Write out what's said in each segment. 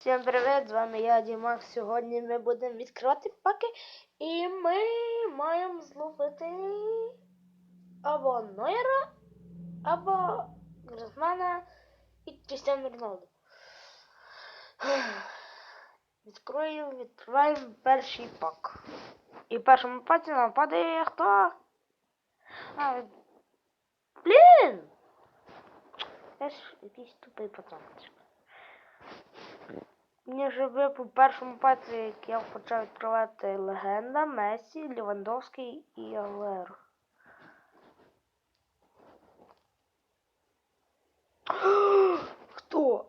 Всім привіт! З вами я, Дімак. Сьогодні ми будемо відкривати паки і ми маємо зловити або Нойера, або Гризмана і Крістіану Роналду. Відкроємо, відкриваємо перший пак. І в першому паці нам падає хто? А, блін! Я ж якийсь тупий пацанчик. Мені вже випав в першому паці, як я почав відкривати легенда, Месі, Лівандовський і Алеро. Хто?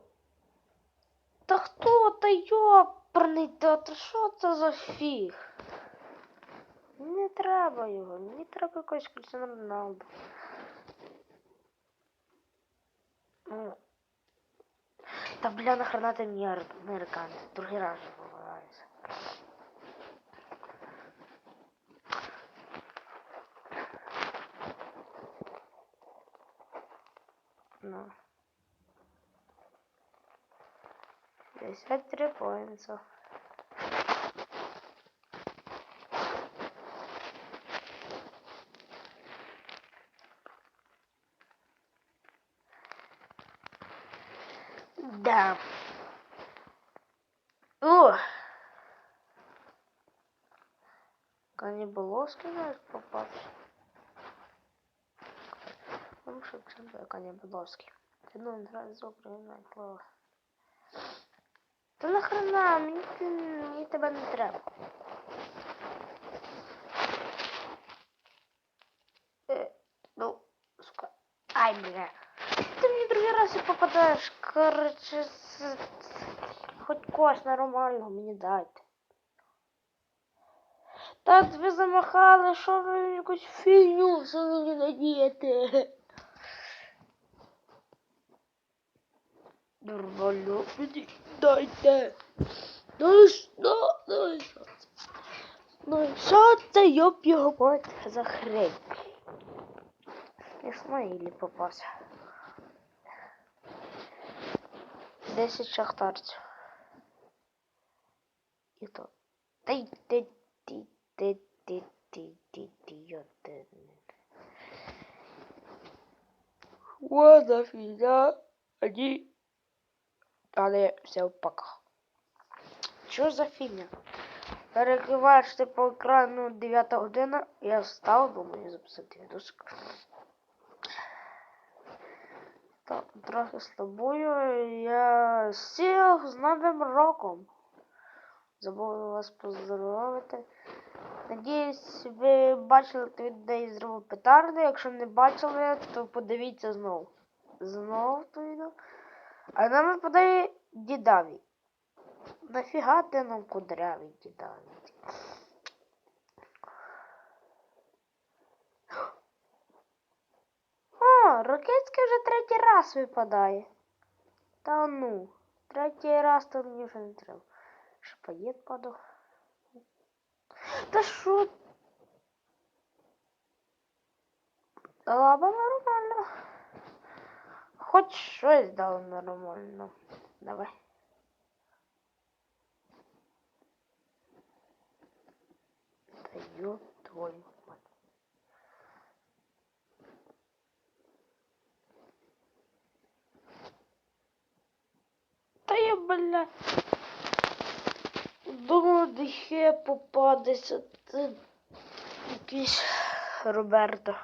Та хто? Та йопарний театр, що це за фіг? Не треба його, мені треба якогось Крістіану Роналду. Та бля, ти мені ар- американець? Другий раз вже попадаюся. Ну. 53 поинтса. Да. О! Каннибаловский наш попався. Ну, що це буде Каннибаловский. Ну він грає з Україною слово. Та нахрена, мені, мені тебе не треба. Е, ну, сука. Ай, бля. Ти мені другий раз і попадаєш, короче, з- хоч когось нормального мені дайте. Так ви замахали, що ви якусь фігню все мені надієте. Нормально, мені дайте. Ну що, ну що? Ну що це йоп його мать за хрень? Ісмаїлі попався. 10 шахтарців. І то. Ти ти ти ти ти ти ти я ти. What the фігня? Они дали все в паках. Що за фігня? Перекриваєш ти по екрану 9 година, я встав, думаю, записати відосик. Так, трохи з тобою. Я всіх з Новим роком. Забув вас поздоровити. Надіюсь, ви бачили той відео з Робо петарди. Якщо не бачили, то подивіться знову. Знову то відео. А нам випадає дідаві. Нафіга ти нам кудрявий дідаві? О, Рокетський вже третій раз випадає. Та ну, третій раз то мені вже не треба. Шпаєт падав. Та що? Ладно, нормально. Хоч щось дало нормально. Давай. Ё твою мать. Та я, бля. Думав, дихе попадеться. Якийсь Роберто.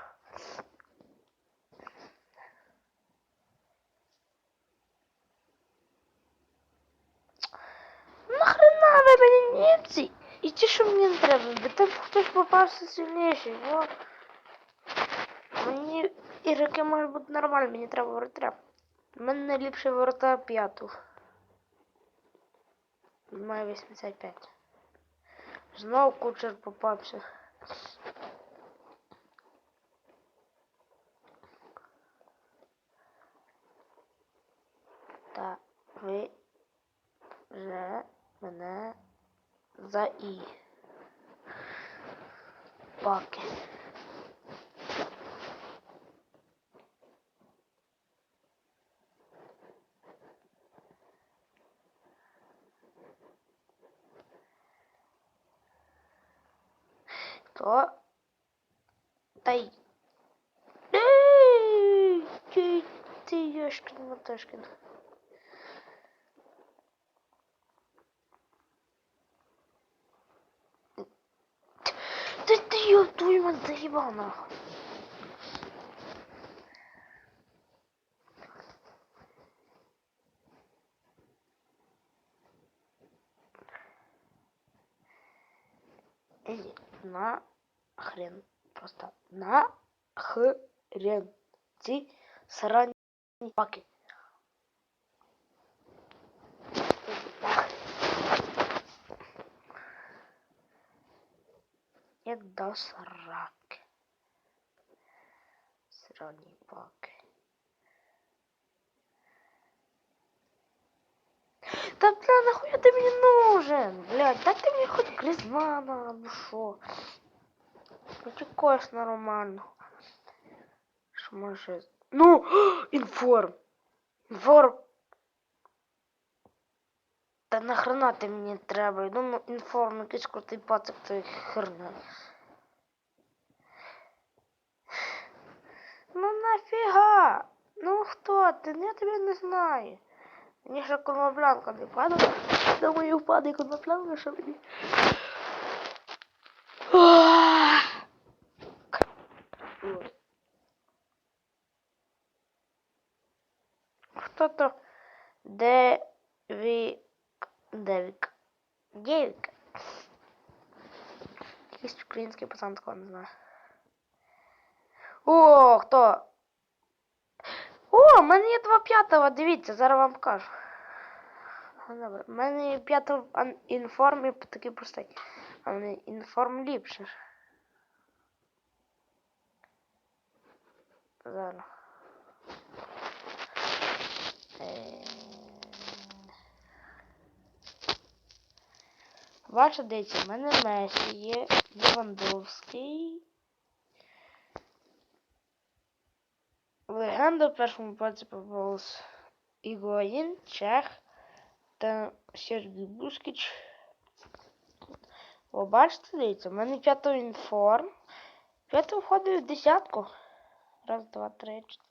Нахрена ви мені німці? І ті, що мені не треба, бо там хтось попався сильніший. О. Мені ігроки можуть бути нормальні, мені треба воротаря. У мене найліпший ворота п'яту. Має 85. Знову кучер попався. Та ви вже мене за и паки. То та й ти, ти, ти, Йошкін-Матошкін. Ты ее твою мать заебал нахуй. Иди на хрен. Просто на хрен. Ці срані паки. Як до сраки. Срані паки. Та бля, нахуя ти мені нужен? Блядь, дай ти мені хоч Грізмана, ну шо? Хоч якось нормально. Що може... Ну, інформ. Інформ. Та нахрена ти мені треба? Я думаю, інформ, якийсь крутий пацик, то херня. Ну нафіга? Ну хто ти? Ну, Я тебе не знаю. Мені ще коноплянка не падала. Думаю, впаде коноплянка, що мені. Хто то? Девік. Девік. Девік. Якийсь український пацан такого не знаю. О, хто? О, в мене є два п'ятого, дивіться, зараз вам покажу. Ну, Добре, в мене є п'ятого інформ і такий простий. А мене інформ ліпше. Зараз. Бачите, дивіться, в мене Месі є, Левандовський. Легенда в першому пальці попалась Ігоїн, Чех та Сергій Бускіч. О, бачите, дивіться, в мене п'ятий інформ. П'ятий входить в десятку. Раз, два, три, чотири.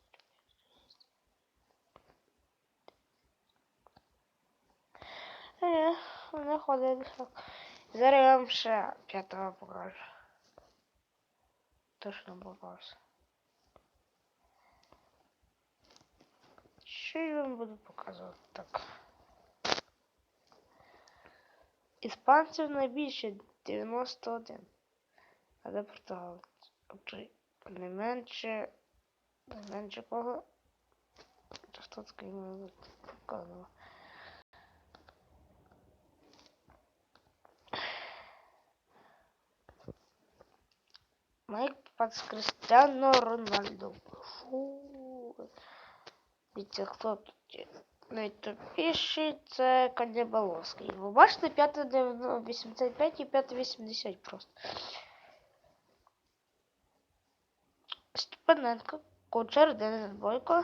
Не ходить в десятку. Зараз я п'ятого покажу. Точно попався. Що я вам буду показувати так? Іспанців найбільше 91. А де португалець? Не менше. Не менше кого? Хто такий може бути? Майк з Кристиано Рональдо. Фу. Дивіться, хто тут є? Найтопіший це Канібаловський. Ви бачите 5,85 і 5,80 просто. Степаненко, Кучер, Денис Бойко.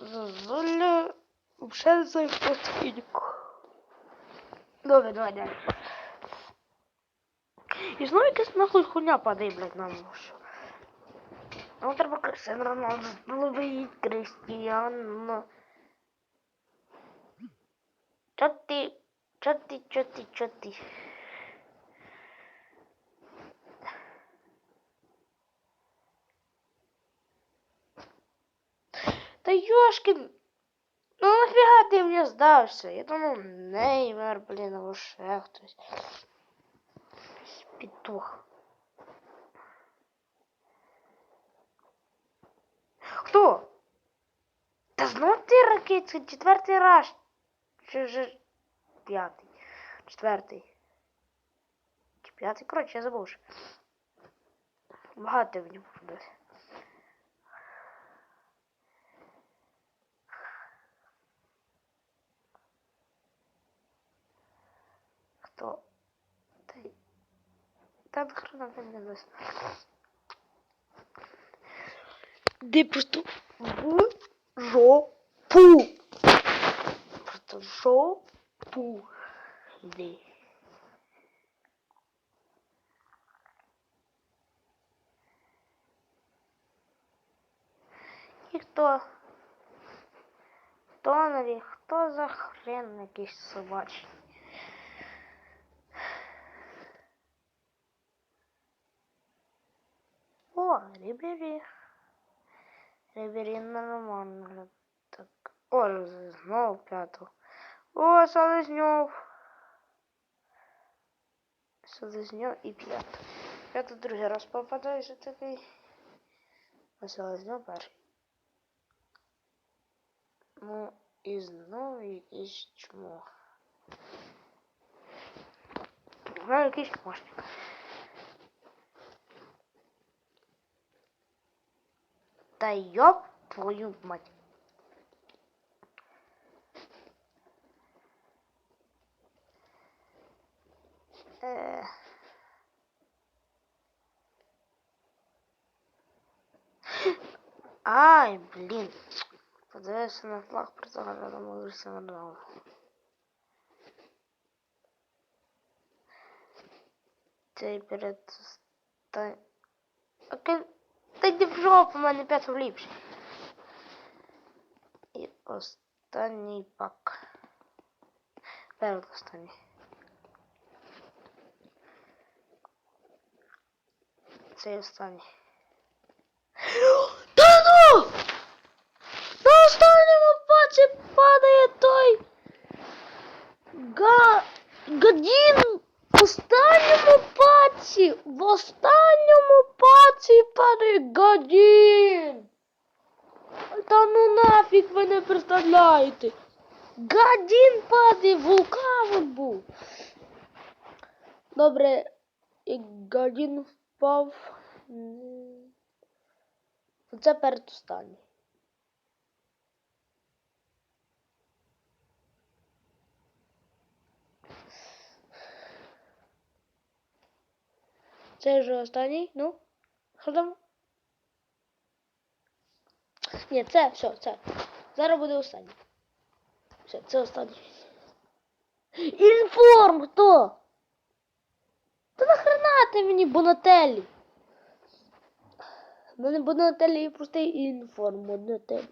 Зозуля. Взагалі за постійку. Добре, давай далі. І знову якась нахуй хуйня падає, блядь, нам. що. Ну, треба Кристиан Роналду зловить Кристиан. Чо ти? Чо ти, чо ти, чо ти? Та Йошкін, ну нафіга ти мені здався? Я думав, Неймер, блін, або ще хтось. Петух. Хто? Та знов ти ракетський, четвертий раз. Чи вже п'ятий? Четвертий. Чи п'ятий? Коротше, я забув. вже. Багато в ньому десь. Хто? Там хрена там не нас. Де просто в жопу. Просто в жопу. Де. І за хрен якийсь собачий? О, Рибері. Рибері нормально. Так. О, знову п'яту. О, Селезньов. Селезньов і п'яту. П'яту другий раз попадаєш такий. А Селезньов перший. Ну, і знову якийсь чмо. Ну, якийсь чмошник. Та ёб твою мать. Е. Ай, блін. Подивився на флаг Португалії, молився на ногу. Цей перед оста- Окей. Та в мене п'ятий ліпший. І останній пак. Перед останній. Цей останній. Та ну! На останньому паці падає той. Га... Гадін в останньому паці. В останньому паці падає Гадін. Та ну нафіг ви не представляєте. Гадін падає, вулкан був. Добре, як Гадін впав. Це передостанній. Це вже останній, ну, там? Ні, це, все, це. Зараз буде останній. Все, це останній. Інформ хто? Та нахрена ти мені Бонателі? У мене Бонателі є простий інформ Бонателі.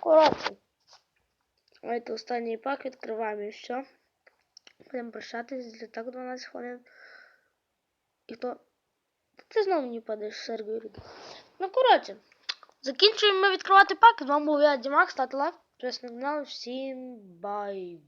Коротше. Давайте останній пак відкриваємо і все. Будемо прощатись для так 12 хвилин. І то. Ти знову мені падаєш, Сергій. Ну, коротше. Закінчуємо відкривати пак. З вами був я, Дімак. Ставте лайк. Підписуйтесь на канал. Всім бай.